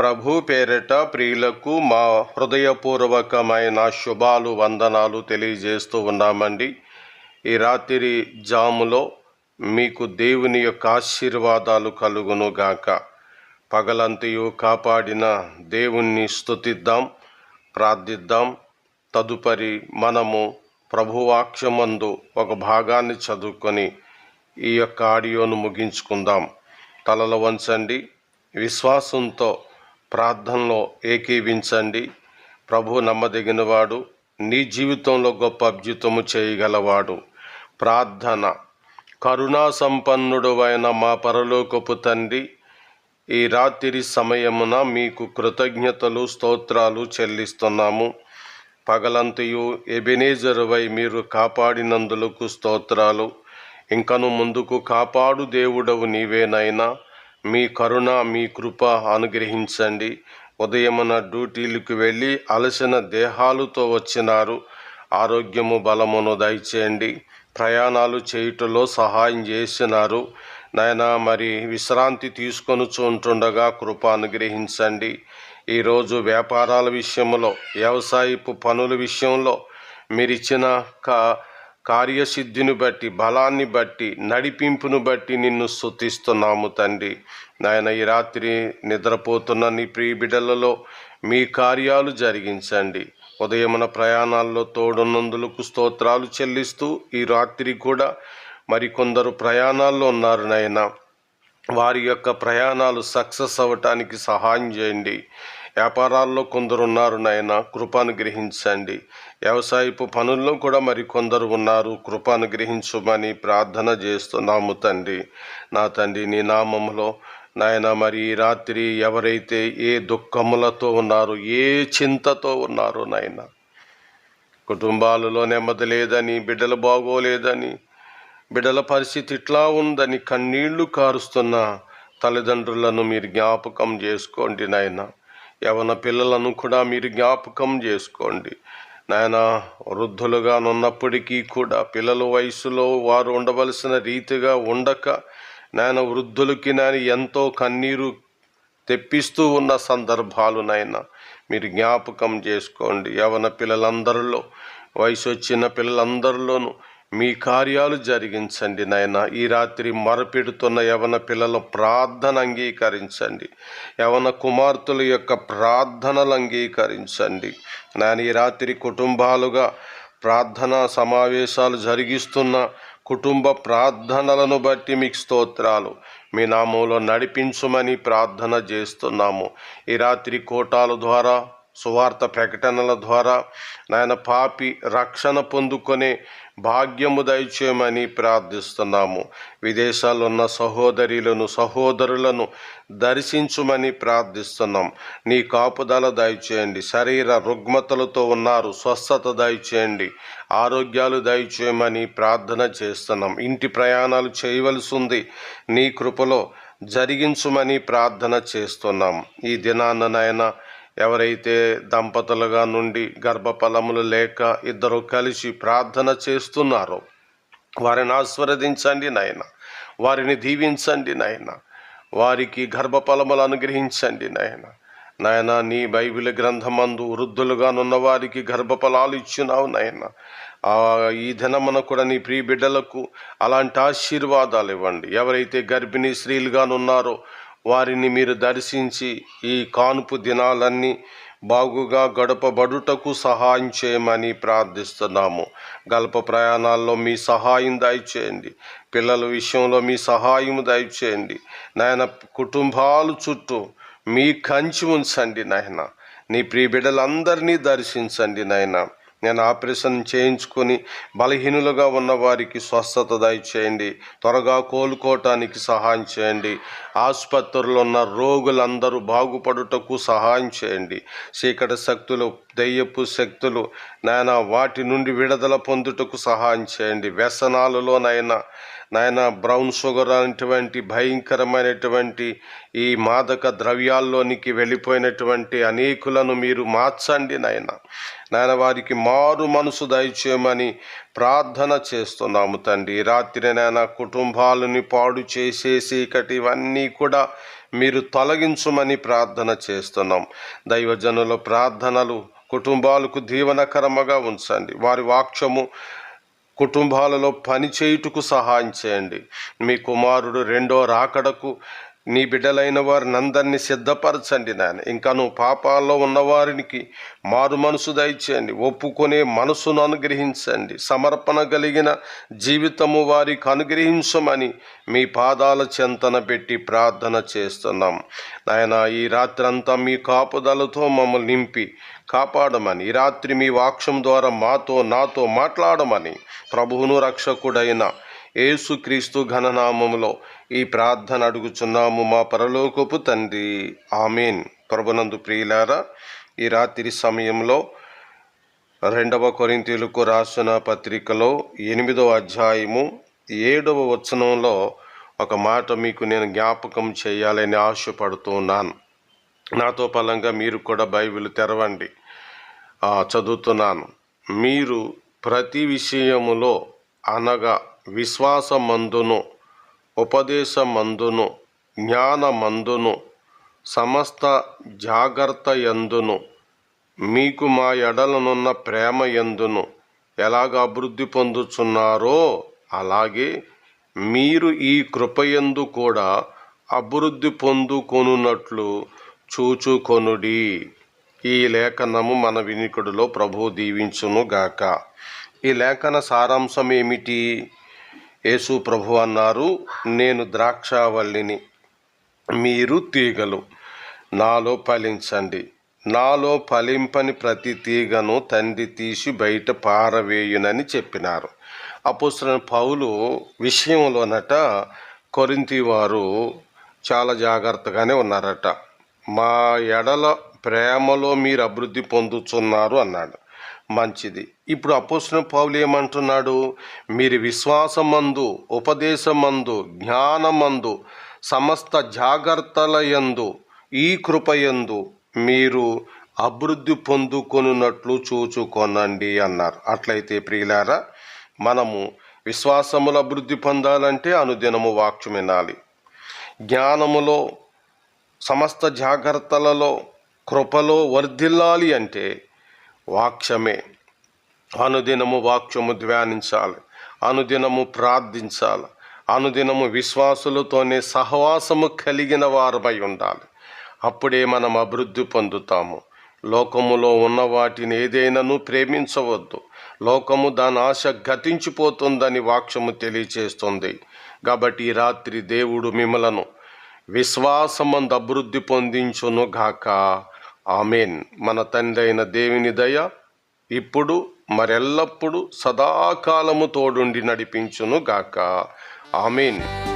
ప్రభు పేరిట ప్రియులకు మా హృదయపూర్వకమైన శుభాలు వందనాలు తెలియజేస్తూ ఉన్నామండి. ఈ రాత్రి జాములో మీకు దేవుని యొక్క ఆశీర్వాదాలు కలుగును గాక. పగలంతయు కాపాడిన దేవుణ్ణి స్తుతిద్దాం ప్రార్థిద్దాం. తదుపరి మనము ప్రభువాక్యమందు ఒక భాగాన్ని చదువుకొని ఈ యొక్క ఆడియోను ముగించుకుందాం. తలలు వంచండి. విశ్వాసంతో ప్రార్థనలో ఏకీవించండి. ప్రభు నమ్మదగినవాడు నీ జీవితంలో గొప్ప అభ్యుతము చేయగలవాడు. ప్రార్థన. కరుణా సంపన్నుడు అయిన మా పరలోకపు తండ్రి ఈ రాత్రి సమయమున మీకు కృతజ్ఞతలు స్తోత్రాలు చెల్లిస్తున్నాము. పగలంతయు ఎబెనేజరువై మీరు కాపాడినందులకు స్తోత్రాలు. ఇంకను ముందుకు కాపాడు దేవుడవు నీవేనైనా. మీ కరుణ మీ కృప అనుగ్రహించండి. ఉదయమున డ్యూటీలకు వెళ్ళి అలసిన దేహాలతో వచ్చినారు. ఆరోగ్యము బలమును దయచేయండి. ప్రయాణాలు చేయుటలో సహాయం చేసినారు. నాయన మరి విశ్రాంతి తీసుకొని చూంటుండగా కృప అనుగ్రహించండి. ఈరోజు వ్యాపారాల విషయంలో వ్యవసాయపు పనుల విషయంలో మీరిచ్చిన కా కార్యసిద్ధిని బట్టి బలాన్ని బట్టి నడిపింపును బట్టి నిన్ను స్థుతిస్తున్నాము తండ్రి. నాయన ఈ రాత్రి నిద్రపోతున్న నీ ప్రియ బిడ్డలలో మీ కార్యాలు జరిగించండి. ఉదయమున ప్రయాణాల్లో తోడున్నందులకు స్తోత్రాలు చెల్లిస్తూ ఈ రాత్రి కూడా మరికొందరు ప్రయాణాల్లో ఉన్నారు నాయన. వారి యొక్క ప్రయాణాలు సక్సెస్ అవ్వటానికి సహాయం చేయండి. వ్యాపారాల్లో కొందరు ఉన్నారు నాయన కృపాను గ్రహించండి. వ్యవసాయపు పనుల్లో కూడా మరి కొందరు ఉన్నారు. కృపాను గ్రహించుమని ప్రార్థన చేస్తున్నాము తండ్రి. నా తండ్రి నీ నామంలో నాయన మరి రాత్రి ఎవరైతే ఏ దుఃఖములతో ఉన్నారో ఏ చింతతో ఉన్నారో నాయన కుటుంబాలలో నెమ్మది లేదని బిడ్డలు బాగోలేదని బిడ్డల పరిస్థితి ఇట్లా ఉందని కన్నీళ్ళు కారుస్తున్న తల్లిదండ్రులను మీరు జ్ఞాపకం చేసుకోండి నాయనా. యవన పిల్లలను కూడా మీరు జ్ఞాపకం చేసుకోండి. నాయన వృద్ధులుగా ఉన్నప్పటికీ కూడా పిల్లల వయసులో వారు ఉండవలసిన రీతిగా ఉండక నాయన వృద్ధులకి నేను ఎంతో కన్నీరు తెప్పిస్తూ ఉన్న సందర్భాలు నాయన మీరు జ్ఞాపకం చేసుకోండి. యవన పిల్లలందరిలో వయసు వచ్చిన పిల్లలందరిలోనూ మీ కార్యాలు జరిగించండి నాయన. ఈ రాత్రి మరపెడుతున్న యవన పిల్లల ప్రార్థన అంగీకరించండి. యవన కుమార్తెల యొక్క ప్రార్థనలు అంగీకరించండి. నాయన ఈ రాత్రి కుటుంబాలుగా ప్రార్థనా సమావేశాలు జరిగిస్తున్న కుటుంబ ప్రార్థనలను బట్టి మీకు స్తోత్రాలు. మీ నామంలో నడిపించుమని ప్రార్థన చేస్తున్నాము. ఈ రాత్రి కోటాల ద్వారా సువార్త ప్రకటనల ద్వారా నాయన పాపి రక్షణ పొందుకొనే భాగ్యము దయచేయమని ప్రార్థిస్తున్నాము. విదేశాల్లో ఉన్న సహోదరులను సహోదరులను దర్శించుమని ప్రార్థిస్తున్నాం. నీ కాపుదల దయచేయండి. శరీర రుగ్మతలతో ఉన్నారు. స్వస్థత దయచేయండి. ఆరోగ్యాలు దయచేయమని ప్రార్థన చేస్తున్నాం. ఇంటి ప్రయాణాలు చేయవలసి ఉంది నీ కృపలో జరిగించుమని ప్రార్థన చేస్తున్నాం. ఈ దినాన్న నాయన ఎవరైతే దంపతులుగా నుండి గర్భఫలములు లేక ఇద్దరు కలిసి ప్రార్థన చేస్తున్నారో వారిని ఆస్వాదించండి నాయన. వారిని దీవించండి నాయన. వారికి గర్భఫలములు అనుగ్రహించండి నాయన. నాయన నీ బైబిల్ గ్రంథమందు వృద్ధులుగానున్న వారికి గర్భఫలాలు ఇచ్చినావు నాయన. ఈ దినమున కూడా నీ ప్రియ బిడ్డలకు అలాంటి ఆశీర్వాదాలు ఇవ్వండి. ఎవరైతే గర్భిణీ స్త్రీలుగానున్నారో వారిని మీరు దర్శించి ఈ కానుపు దినాలన్నీ బాగుగా గడపబడుటకు సహాయం చేయమని ప్రార్థిస్తున్నాము. గల్ప ప్రయాణాల్లో మీ సహాయం దయచేయండి. పిల్లల విషయంలో మీ సహాయం దయచేయండి. నాయన కుటుంబాలు చుట్టూ మీ కంచి ఉంచండి నాయన. నీ ప్రియ బిడ్డలందరినీ దర్శించండి నాయన. నేను ఆపరేషన్ చేయించుకొని బలహీనులుగా ఉన్న వారికి స్వస్థత దయచేయండి. త్వరగా కోలుకోవటానికి సహాయం చేయండి. ఆసుపత్రుల్లో ఉన్న రోగులందరూ బాగుపడుటకు సహాయం చేయండి. చీకటి శక్తులు దయ్యపు శక్తులు నాయన వాటి నుండి విడుదల పొందుటకు సహాయం చేయండి. వ్యసనాలలోనైనా నాయన బ్రౌన్ షుగర్ అనేటువంటి భయంకరమైనటువంటి ఈ మాదక ద్రవ్యాల్లోనికి వెళ్ళిపోయినటువంటి అనేకులను మీరు మార్చండి నాయన. నాయన వారికి మారు మనసు దయచేయమని ప్రార్థన చేస్తున్నాము తండ్రి. రాత్రి నాయన కుటుంబాలని పాడు చేసేసి ఇకటి ఇవన్నీ కూడా మీరు తొలగించమని ప్రార్థన చేస్తున్నాం. దైవజనుల ప్రార్థనలు కుటుంబాలకు దీవనకరముగా ఉంచండి. వారి వాక్యము కుటుంబాలలో పనిచేయుటకు సహాయం చేయండి. మీ కుమారుడు రెండో రాకడకు నీ బిడ్డలైన వారిని అందరినీ సిద్ధపరచండి నాయన. ఇంకా నువ్వు పాపాల్లో ఉన్నవారికి మారు మనసు దయచేయండి. ఒప్పుకునే మనసును అనుగ్రహించండి. సమర్పణ కలిగిన జీవితము వారికి అనుగ్రహించమని మీ పాదాల చెంతన పెట్టి ప్రార్థన చేస్తున్నాం. నాయన ఈ రాత్రంతా మీ కాపుదలతో మమ్మల్ని నింపి కాపాడమని ఈ రాత్రి మీ వాక్యం ద్వారా మాతో నాతో మాట్లాడమని ప్రభువును రక్షకుడైన ఏసుక్రీస్తు ఘననామములో ఈ ప్రార్థన అడుగుచున్నాము మా పరలోకపు తండ్రి. ఆమెన్. ప్రభునందు ప్రియులారా ఈ రాత్రి సమయంలో రెండవ కొరింతీలకు రాసిన పత్రికలో ఎనిమిదవ అధ్యాయము ఏడవ వచనంలో ఒక మాట మీకు నేను జ్ఞాపకం చేయాలని ఆశపడుతున్నాను. నాతో పలంగా మీరు కూడా బైబిల్ తెరవండి. చదువుతున్నాను. మీరు ప్రతి విషయములో అనగా విశ్వాసమందును ఉపదేశమందును జ్ఞానమందును సమస్త జాగ్రత్త యందును మీకు మా ఎడలనున్న ప్రేమ యందును ఎలాగ అభివృద్ధి పొందుచున్నారో అలాగే మీరు ఈ కృపయందు కూడా అభివృద్ధి పొందుకొనున్నట్లు చూచుకొనుడి. ఈ లేఖనము మన వినికుడిలో ప్రభు దీవించునుగాక ఈ లేఖన సారాంశం ఏమిటి యేసు ప్రభు అన్నారు నేను ద్రాక్షావల్లిని మీరు తీగలు నాలో ఫలించండి. నాలో ఫలింపని ప్రతి తీగను తండ్రి తీసి బయట పారవేయునని చెప్పినారు. అపుస్తున్న పౌలు విషయంలోనట కొరింతి వారు చాలా జాగ్రత్తగానే ఉన్నారట. మా ఎడల ప్రేమలో మీరు అభివృద్ధి పొందుతున్నారు అన్నాడు. మంచిది. ఇప్పుడు అపోసిన పావులు ఏమంటున్నాడు? మీరు విశ్వాసమందు ఉపదేశమందు జ్ఞానమందు సమస్త జాగ్రత్తల యందు ఈ కృపయందు మీరు అభివృద్ధి పొందుకొనున్నట్లు చూచుకొనండి అన్నారు. అట్లయితే ప్రియులారా మనము విశ్వాసముల అభివృద్ధి పొందాలంటే అనుదినము వాక్యం వినాలి జ్ఞానములో సమస్త జాగ్రత్తలలో కృపలో వర్ధిల్లాలి అంటే వాక్యమే. అనుదినము వాక్యము ధ్యానించాలి. అనుదినము ప్రార్థించాలి. అనుదినము విశ్వాసులతోనే సహవాసము కలిగిన వారమై ఉండాలి. అప్పుడే మనం అభివృద్ధి పొందుతాము. లోకములో ఉన్న వాటిని ఏదైనాను ప్రేమించవద్దు. లోకము దాని ఆశ గతించిపోతుందని వాక్యము తెలియచేస్తుంది. కాబట్టి ఈ రాత్రి దేవుడు మిమ్మలను విశ్వాసమందు అభివృద్ధి పొందించును గాక ఆమెన్. మన తండ్రి అయిన దేవుని దయ ఇప్పుడు మరెల్లప్పుడు సదాకాలము తోడుండి నడిపించును గాక ఆమెన్.